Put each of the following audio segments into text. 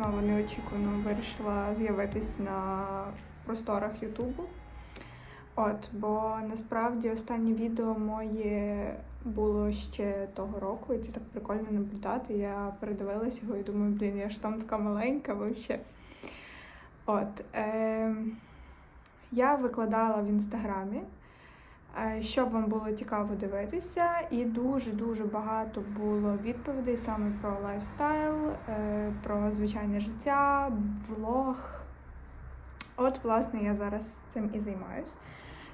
Знову неочікувано вирішила з'явитись на просторах Ютубу. От, бо насправді останнє відео моє було ще того року, і це так прикольно наблюдати. Я передивилась його і думаю, блін, я ж там така маленька взагалі. От, е, я викладала в інстаграмі. Щоб вам було цікаво дивитися, і дуже-дуже багато було відповідей саме про лайфстайл, е, про звичайне життя, влог. От, власне, я зараз цим і займаюсь.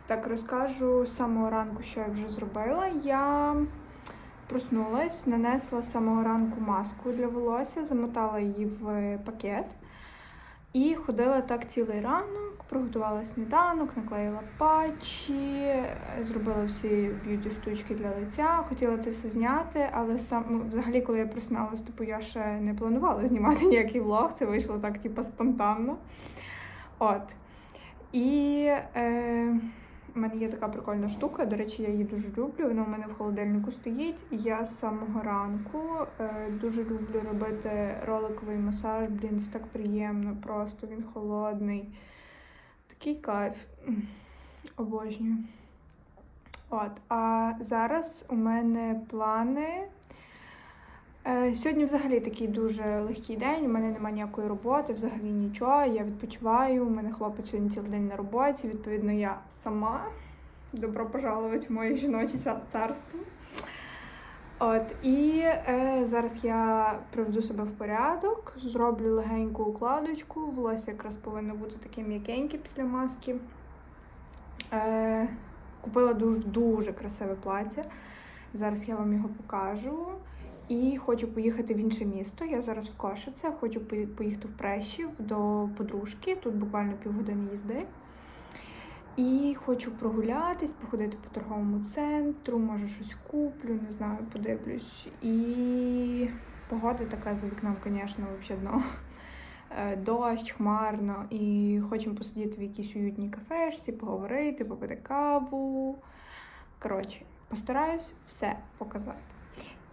Так, розкажу з самого ранку, що я вже зробила. Я проснулась, нанесла з самого ранку маску для волосся, замотала її в пакет. І ходила так цілий ранок, приготувала сніданок, наклеїла патчі, зробила всі б'юті штучки для лиця. Хотіла це все зняти, але сам ну, взагалі, коли я проснулася, типу я ще не планувала знімати ніякий влог. Це вийшло так, типу, спонтанно. От. І е, в мене є така прикольна штука. До речі, я її дуже люблю. Вона у мене в холодильнику стоїть. Я з самого ранку е, дуже люблю робити роликовий масаж. Блін, це так приємно, просто він холодний. Такий кайф. Обожнюю. От, а зараз у мене плани. Е, Сьогодні взагалі такий дуже легкий день. У мене немає ніякої роботи, взагалі нічого. Я відпочиваю. У мене хлопець сьогодні цілий день на роботі. Відповідно, я сама. Добро пожаловать в моє жіноче царство. От, і е, зараз я приведу себе в порядок, зроблю легеньку укладочку. Волосся якраз повинно бути таке м'якеньке після маски. Е, купила дуже, дуже красиве плаття. Зараз я вам його покажу. І хочу поїхати в інше місто. Я зараз в Кошице, хочу поїхати в Прещів до подружки. Тут буквально півгодини їзди. І хочу прогулятись, походити по торговому центру, може щось куплю, не знаю, подивлюсь. І погода така за вікном, звісно, взагалі дно. Е, Дощ, хмарно, і хочемо посидіти в якійсь уютній кафешці, поговорити, попити каву. Коротше, постараюсь все показати.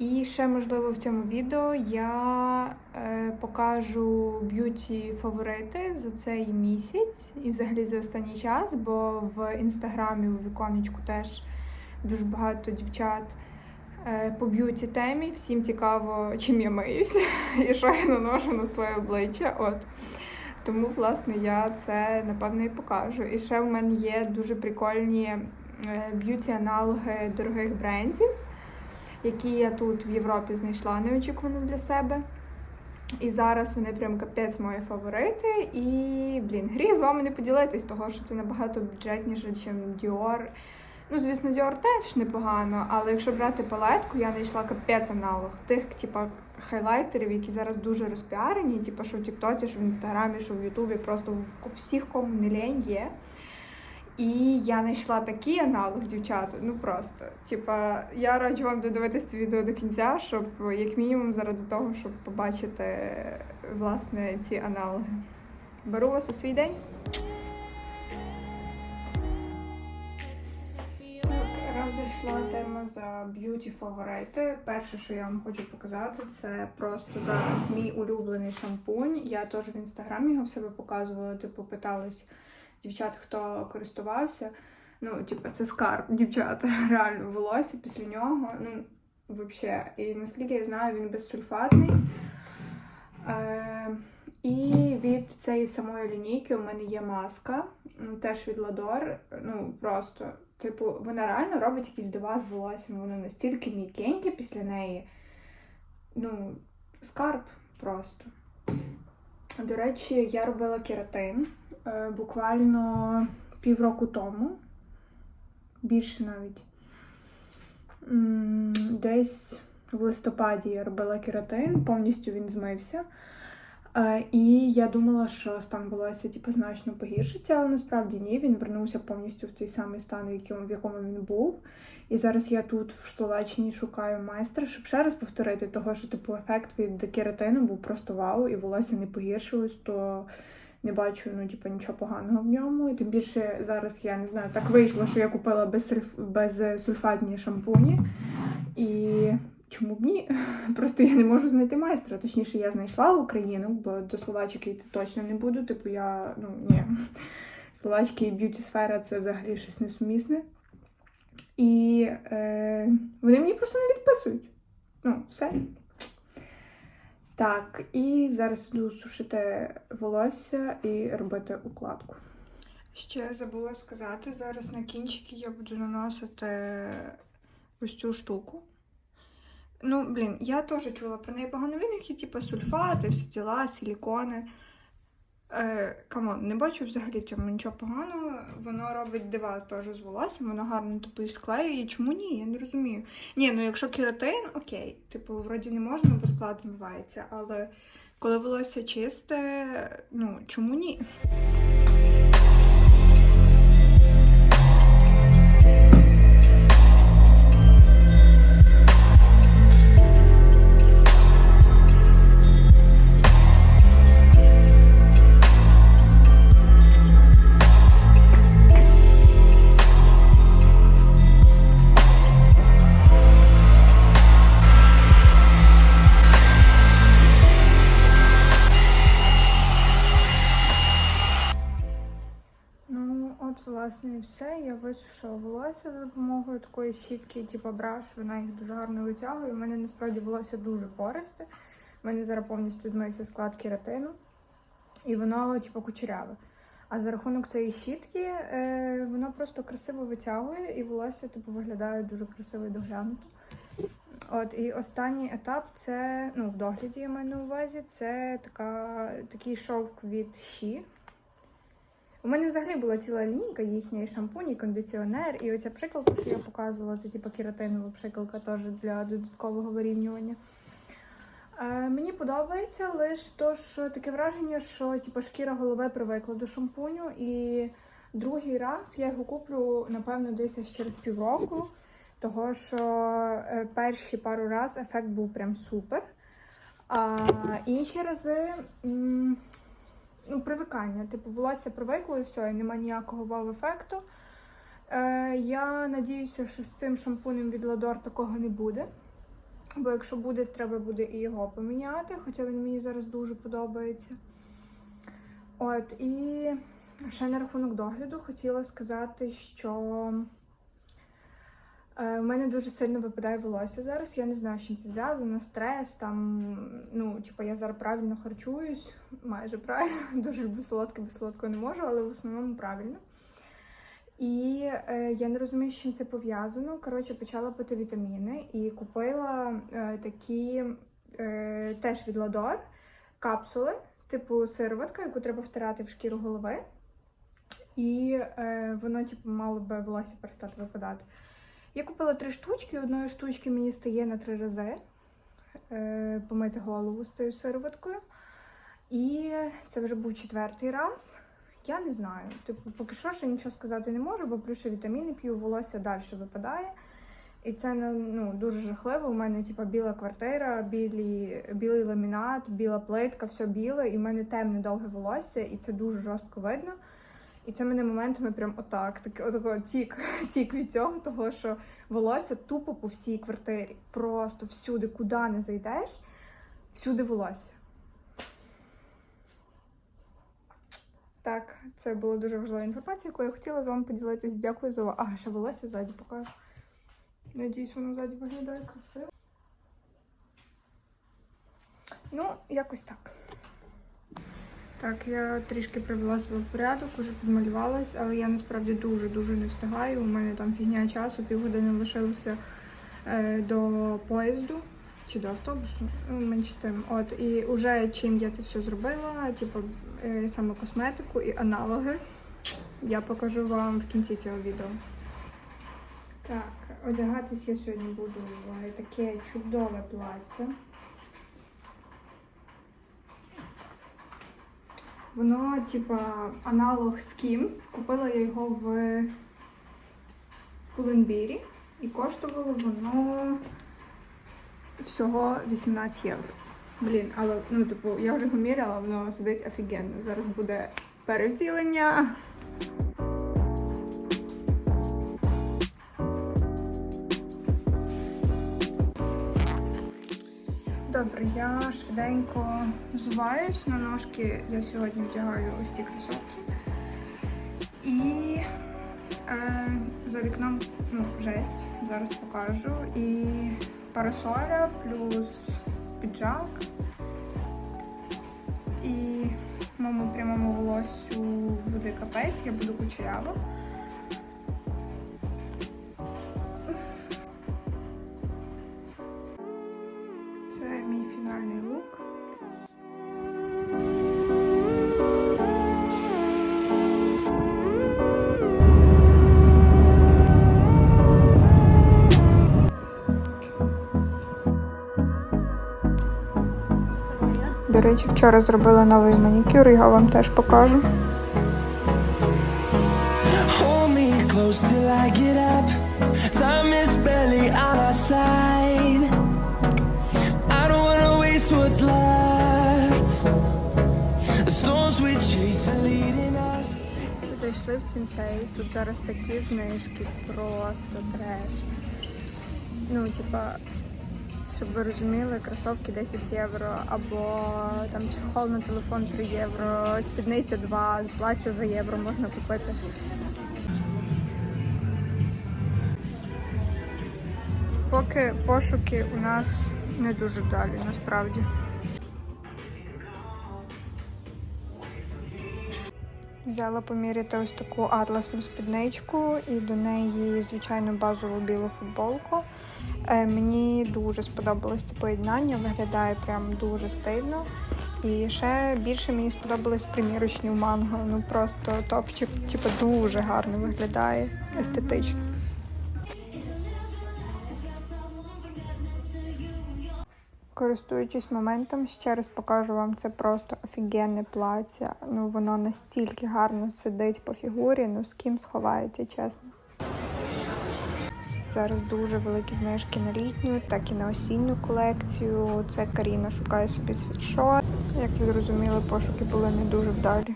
І ще, можливо, в цьому відео я е, покажу б'юті фаворити за цей місяць і взагалі за останній час, бо в інстаграмі у віконечку теж дуже багато дівчат е, по б'юті темі. Всім цікаво, чим я миюся і що я наношу на своє обличчя. От. Тому, власне, я це напевно і покажу. І ще в мене є дуже прикольні е, б'юті-аналоги дорогих брендів які я тут в Європі знайшла неочікувано для себе. І зараз вони прям капець мої фаворити. І, блін, гріх з вами не поділитись, того що це набагато бюджетніше, ніж Dior. Ну, звісно, Dior теж непогано, але якщо брати палетку, я знайшла капець аналог тих, типа, хайлайтерів, які зараз дуже розпіарені, типу, що в Тіктоці, що в Інстаграмі, що в Ютубі, просто в всіх, кому не лень є. І я знайшла такий аналог, дівчата. Ну просто. Типа, я раджу вам додивитися це відео до кінця, щоб як мінімум заради того, щоб побачити власне ці аналоги. Беру вас у свій день. Так, раз зайшла тема за б'юті фаворити. Перше, що я вам хочу показати, це просто зараз мій улюблений шампунь. Я теж в інстаграмі його в себе показувала, типу, питались дівчат, хто користувався. Ну, типу, це скарб дівчат, реально волосся після нього. Ну, взагалі. І наскільки я знаю, він безсульфатний. Е, і від цієї самої лінійки у мене є маска, ну, теж від Ладор. Ну, просто, типу, вона реально робить якісь дива з волоссям. Воно настільки м'якеньке після неї. Ну, скарб просто. До речі, я робила кератин буквально півроку тому, більше навіть. Десь в листопаді я робила кератин, повністю він змився. Е, І я думала, що стан волосся типу, значно погіршиться, але насправді ні, він вернувся повністю в той самий стан, в якому він був. І зараз я тут в Словаччині шукаю майстра, щоб ще раз повторити того, що типу ефект від кератину був просто вау, і волосся не погіршилось, то не бачу ну, типу, нічого поганого в ньому. І тим більше зараз я не знаю, так вийшло, що я купила безсульф... безсульфатні шампуні. І чому б ні? Просто я не можу знайти майстра. Точніше, я знайшла Україну, бо до Словачки йти точно не буду. Типу, я ну ні. Словачки і б'юті сфера це взагалі щось несумісне. І е, вони мені просто не відписують. Ну, все. Так, і зараз буду сушити волосся і робити укладку. Ще забула сказати, зараз на кінчики я буду наносити ось цю штуку. Ну, блін, я теж чула про неї багато новин, які типу сульфати, всі діла, силікони. Е, камон, не бачу взагалі в цьому нічого поганого. Воно робить дива теж з волоссям, воно гарно типу, склеює. Чому ні? Я не розумію. Ні, ну якщо кератин, окей, типу, вроді не можна, бо склад змивається, але коли волосся чисте, ну чому ні? Висушила волосся за допомогою такої щітки, типу браш, вона їх дуже гарно витягує. У мене насправді волосся дуже пористе. У мене зараз повністю змився склад кератину, і воно, типу, кучеряве. А за рахунок цієї щітки е, воно просто красиво витягує, і волосся типу, виглядає дуже красиво і доглянуто. От, і останній етап це, ну, в догляді я маю на увазі, це така, такий шовк від щі. У мене взагалі була ціла лінійка їхня, і шампунь, і кондиціонер, і оця пшикалка, що я показувала, це типу кератинова пшикалка теж для додаткового вирівнювання. Е, мені подобається лише то, що таке враження, що типу, шкіра голови привикла до шампуню, і другий раз я його куплю, напевно, десь через півроку, того що е, перші пару раз ефект був прям супер. А інші рази. Ну, привикання. Типу, волосся привикло і все, і немає ніякого вау-ефекту. Е, я надіюся, що з цим шампунем від Ладор такого не буде. Бо якщо буде, треба буде і його поміняти, хоча він мені зараз дуже подобається. От, і ще на рахунок догляду хотіла сказати, що е, в мене дуже сильно випадає волосся зараз. Я не знаю, з чим це зв'язано, стрес, там, ну, типу, я зараз правильно харчуюсь, майже правильно. Дуже люблю солодке, без солодкого не можу, але в основному правильно. І е, я не розумію, з чим це пов'язано. Коротше, почала пити вітаміни і купила е, такі е, теж від Ладор капсули, типу сироватка, яку треба втирати в шкіру голови. І е, воно, типу, мало би волосся перестати випадати. Я купила три штучки, одної штучки мені стає на три рази е, помити голову з цією сироваткою. І це вже був четвертий раз. Я не знаю. Типу, поки що ще нічого сказати не можу, бо плюс ще вітаміни п'ю, волосся далі випадає. І це ну, дуже жахливо. У мене типу, біла квартира, білі, білий ламінат, біла плитка, все біле, і в мене темне довге волосся, і це дуже жорстко видно. І це мене моментами прям отак, таке отако тік, тік від цього, того що волосся тупо по всій квартирі. Просто всюди, куди не зайдеш, всюди волосся. Так, це була дуже важлива інформація, яку я хотіла з вами поділитися. Дякую за увагу. А, ще волосся ззаді покажу. Надіюсь, воно ззаді виглядає красиво. Ну, якось так. Так, я трішки привела себе в порядок, уже підмалювалась, але я насправді дуже-дуже не встигаю. У мене там фігня часу, півгодини лишилося е, до поїзду чи до автобусу, ну, менше з тим. От, і вже чим я це все зробила, типу, е, саме косметику і аналоги, я покажу вам в кінці цього відео. Так, одягатись я сьогодні буду в таке чудове плаття. Воно, типа, аналог Skims. Купила я його в Пуленбірі і коштувало воно всього 18 євро. Блін, але ну, типу, я вже поміряла, воно сидить офігенно. Зараз буде перевтілення. Добре, я швиденько взуваюсь на ножки. Я сьогодні вдягаю ось ці кросівки. І е, за вікном ну, жесть, зараз покажу. І парасоля плюс піджак. І моєму прямому волоссю буде капець, я буду кучерява. Речі, вчора зробила новий манікюр, його вам теж покажу. Зайшли в сенсей. Тут зараз такі знижки, просто треш. Ну, типа, щоб ви розуміли, кросовки 10 євро, або там чехол на телефон 3 євро, спідниця 2, плаття за євро можна купити. Поки пошуки у нас не дуже вдалі, насправді. Взяла поміряти ось таку атласну спідничку і до неї звичайну базову білу футболку. Е, мені дуже сподобалось це поєднання, виглядає прям дуже стильно. І ще більше мені сподобалось примірочні в манго. Ну просто топчик, типу, дуже гарно виглядає, естетично. Користуючись моментом, ще раз покажу вам це просто офігенне плаття. Ну воно настільки гарно сидить по фігурі, ну з ким сховається, чесно. Зараз дуже великі знижки на літню, так і на осінню колекцію. Це Каріна шукає собі світшот. Як ви зрозуміли, пошуки були не дуже вдалі.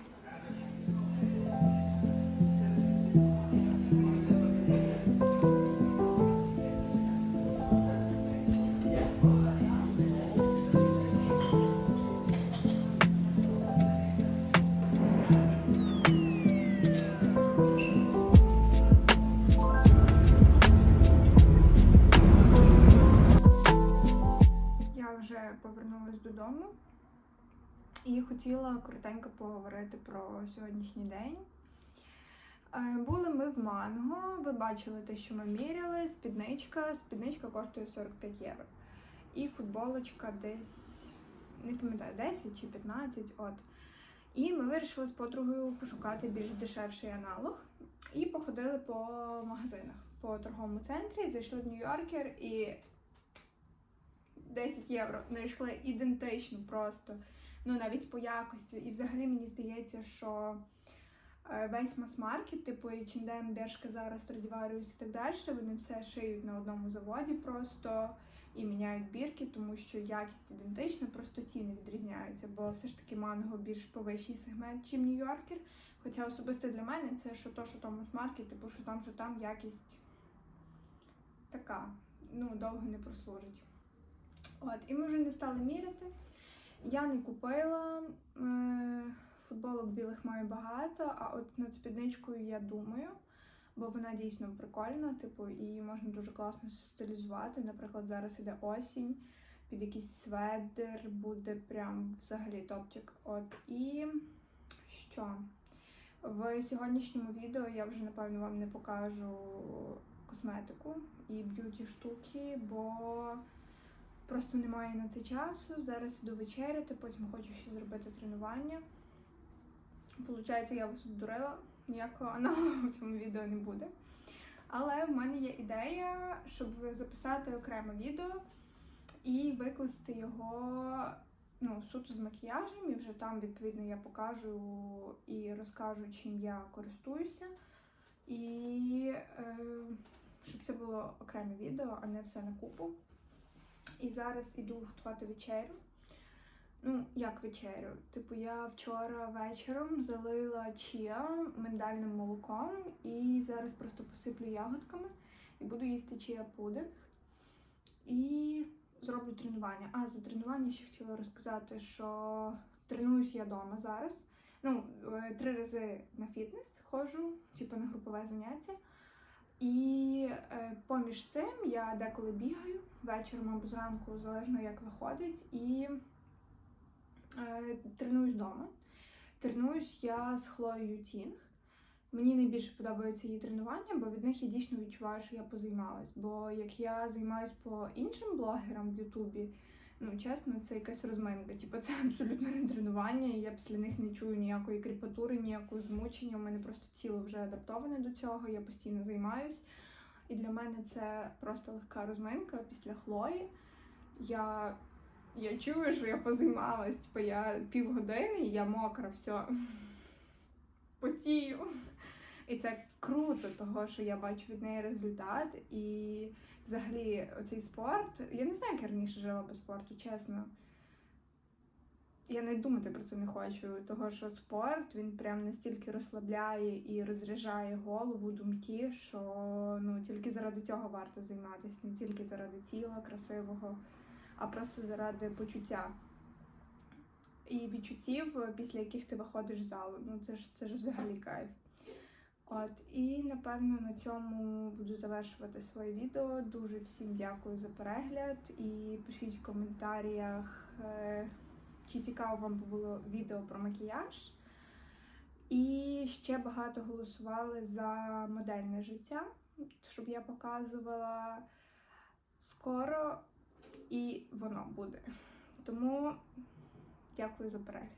І хотіла коротенько поговорити про сьогоднішній день. Е, Були ми в Манго, ви бачили те, що ми міряли. Спідничка. Спідничка коштує 45 євро. І футболочка десь, не пам'ятаю, 10 чи 15. От. І ми вирішили з подругою пошукати більш дешевший аналог. І походили по магазинах по торговому центрі. Зайшли в Нью-Йоркер і 10 євро знайшли ідентично просто. Ну навіть по якості. І взагалі мені здається, що е, весь мас-маркет, типу H&M, Бершка зараз, Stradivarius і так далі, вони все шиють на одному заводі просто і міняють бірки, тому що якість ідентична, просто ціни відрізняються, бо все ж таки манго більш повищий сегмент, чим Нью-Йоркер. Хоча особисто для мене це що то, що там мас-маркет, типу, що там, що там якість така, ну, довго не прослужить. От, і ми вже не стали міряти. Я не купила е, футболок білих маю багато, а от над спідничкою я думаю, бо вона дійсно прикольна, типу, і можна дуже класно стилізувати. Наприклад, зараз іде осінь, під якийсь сведер буде прям взагалі топчик. От і що? В сьогоднішньому відео я вже напевно вам не покажу косметику і б'юті штуки, бо Просто немає на це часу. Зараз іду вечеряти, потім хочу ще зробити тренування. Получається, я вас обдурила, ніякого аналогу в цьому відео не буде. Але в мене є ідея, щоб записати окреме відео і викласти його ну, суто з макіяжем, і вже там, відповідно, я покажу і розкажу, чим я користуюся. І е, щоб це було окреме відео, а не все на купу. І зараз іду готувати вечерю. Ну, як вечерю? Типу, я вчора вечором залила чіа миндальним молоком і зараз просто посиплю ягодками і буду їсти чіа пудинг. І зроблю тренування. А за тренування ще хотіла розказати, що тренуюсь я вдома зараз. Ну, е, три рази на фітнес ходжу, типу на групове заняття. І е, поміж цим я деколи бігаю вечором або зранку, залежно як виходить, і е, тренуюсь вдома. Тренуюсь я з Хлоєю Тінг. Мені найбільше подобаються її тренування, бо від них я дійсно відчуваю, що я позаймалась. Бо як я займаюсь по іншим блогерам в Ютубі, ну чесно, це якась розминка. Типу, це абсолютно не тренування. і Я після них не чую ніякої кріпатури, ніякого змучення. У мене просто тіло вже адаптоване до цього. Я постійно займаюсь. І для мене це просто легка розминка після хлої. Я, я чую, що я позаймалась. Типу, я півгодини, я мокра, все потію. І це круто, того, що я бачу від неї результат. І взагалі оцей спорт. Я не знаю, як я раніше жила без спорту, чесно. Я не думати про це не хочу, того що спорт він прям настільки розслабляє і розряджає голову, думки, що ну тільки заради цього варто займатися, не тільки заради тіла красивого, а просто заради почуття. І відчуттів, після яких ти виходиш з залу. Ну це ж це ж взагалі кайф. От, і напевно на цьому буду завершувати своє відео. Дуже всім дякую за перегляд і пишіть в коментарях, е, чи цікаво вам було відео про макіяж. І ще багато голосували за модельне життя, щоб я показувала скоро, і воно буде. Тому дякую за перегляд.